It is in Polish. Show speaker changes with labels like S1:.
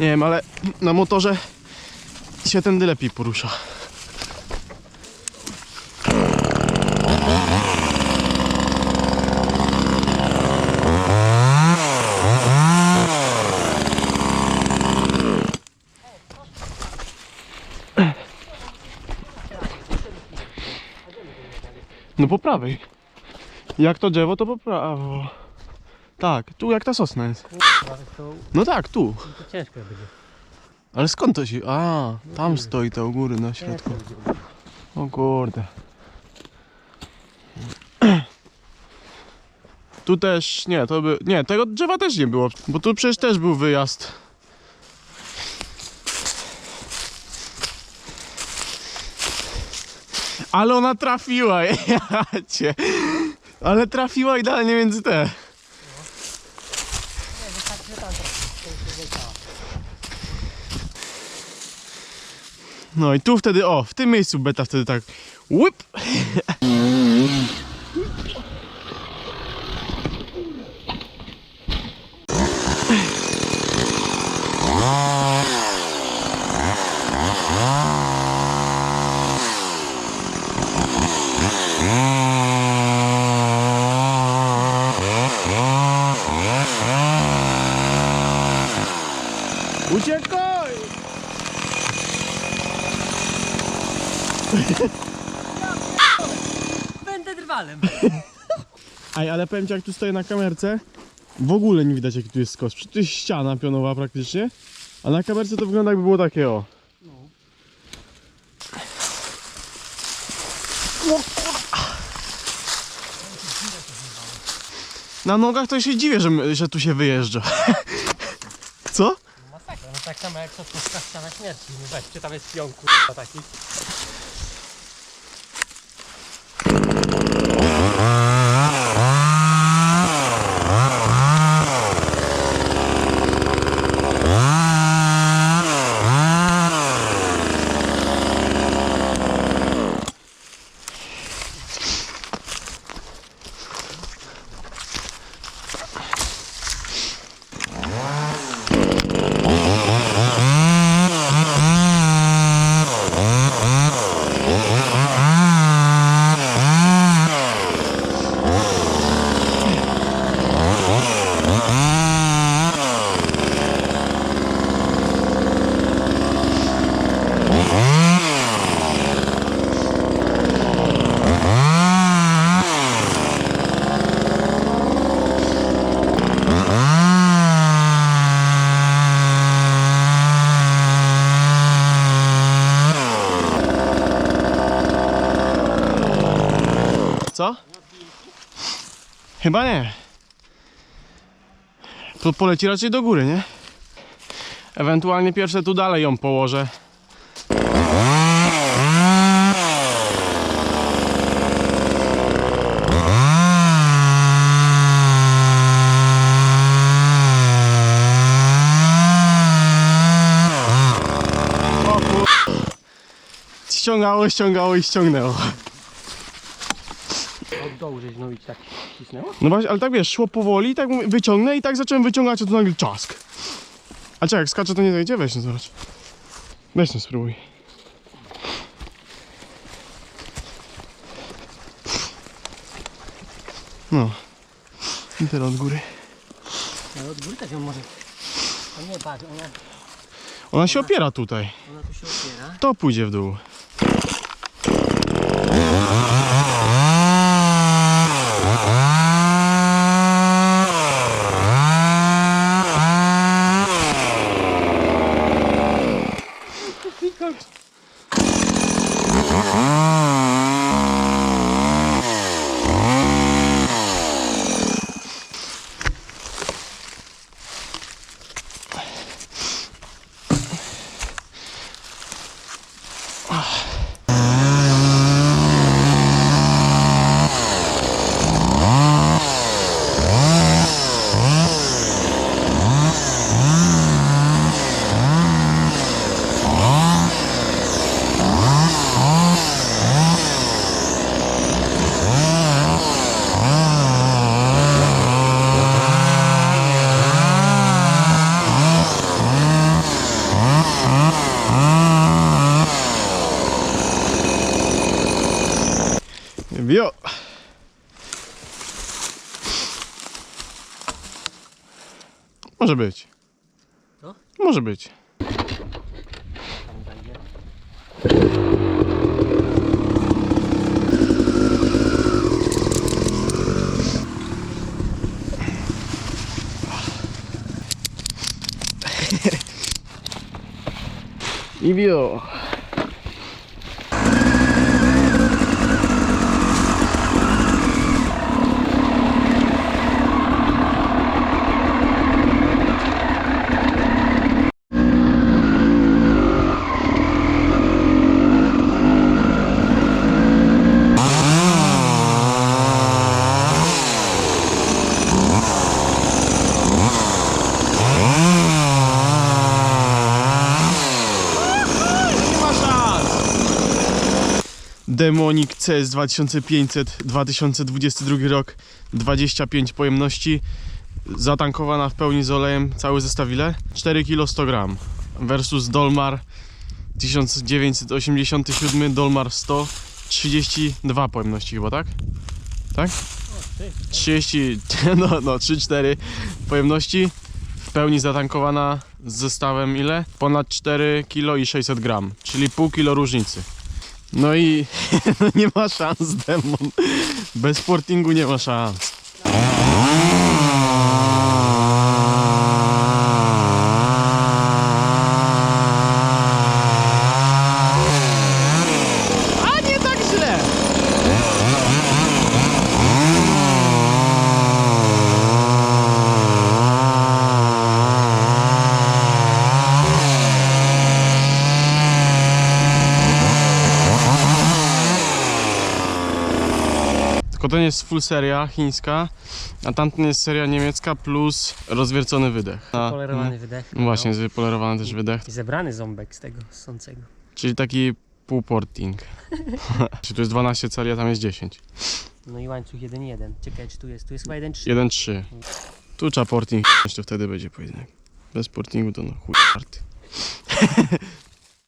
S1: Nie wiem, ale na motorze się tędy lepiej porusza. No po prawej. Jak to drzewo, to po prawo. Tak, tu jak ta sosna jest.
S2: To,
S1: No tak, tu.
S2: to ciężko będzie.
S1: Ale skąd to się... A, tam stoi to u góry na środku.
S2: Ciężko będzie.
S1: O kurde. Tu też, nie, to by, nie, tego drzewa też nie było, bo tu przecież też był wyjazd. Ale ona trafiła, ja cię. Ale trafiła idealnie między te. No i tu wtedy, o, w tym miejscu beta wtedy tak łyp. Uciekaj!
S2: Będę drwalem.
S1: Ej, ale powiem ci, jak tu stoję na kamerce, w ogóle nie widać jaki tu jest skos. Przecież To jest ściana pionowa praktycznie, a na kamerce to wygląda jakby było takie o. Na nogach to się dziwię, że, że tu się wyjeżdża. Co?
S2: Masakra, no tak samo jak to puszka ściana śmierci. No weźcie, tam jest pion kurwa taki.
S1: Co? Chyba nie. To poleci raczej do góry, nie? Ewentualnie pierwsze tu dalej ją położę. Ściągało, ściągało i ściągnęło.
S2: Dołu żeś no i tak cisnęło?
S1: No właśnie, ale tak wiesz, szło powoli, tak mówię, wyciągnę i tak zacząłem wyciągać, a tu nagle czask. A czekaj, jak skacze to nie zajdzie? Weź no zobacz. Weź no spróbuj. No. I teraz od góry.
S2: No od góry tak ją może... No nie, patrz, ona,
S1: Ona się opiera tutaj.
S2: ona tu się opiera.
S1: To pójdzie w dół. Może być.
S2: Co?
S1: Może być.
S2: Zajdzie.
S1: Iwio. Nie ma szans! Demonic CS 2500 2022 rok 25 pojemności zatankowana w pełni z olejem cały zestaw ile? 4 kg 100 gram versus Dolmar 1987 Dolmar 100 32 pojemności chyba tak? Tak?
S2: O, ty.
S1: 30 no no 3-4 pojemności w pełni zatankowana z zestawem ile? Ponad 4 kg i 600 gram, czyli pół kilo różnicy. No i nie ma szans demon. Bez sportingu nie ma szans. A nie tak źle. Tylko ten jest full seria chińska, a tamten jest seria niemiecka plus rozwiercony wydech. A,
S2: Polerowany wydech.
S1: no, właśnie, jest wypolerowany też wydech,
S2: I zebrany ząbek z tego ssącego.
S1: czyli taki półporting. Czyli tu jest 12 cali, a tam jest 10.
S2: No i łańcuch 1-1. Czekaj, czy tu jest? Tu jest chyba 1-3.
S1: 1-3. Tu trzeba porting to wtedy będzie pojedynek. Bez portingu to no chuj party.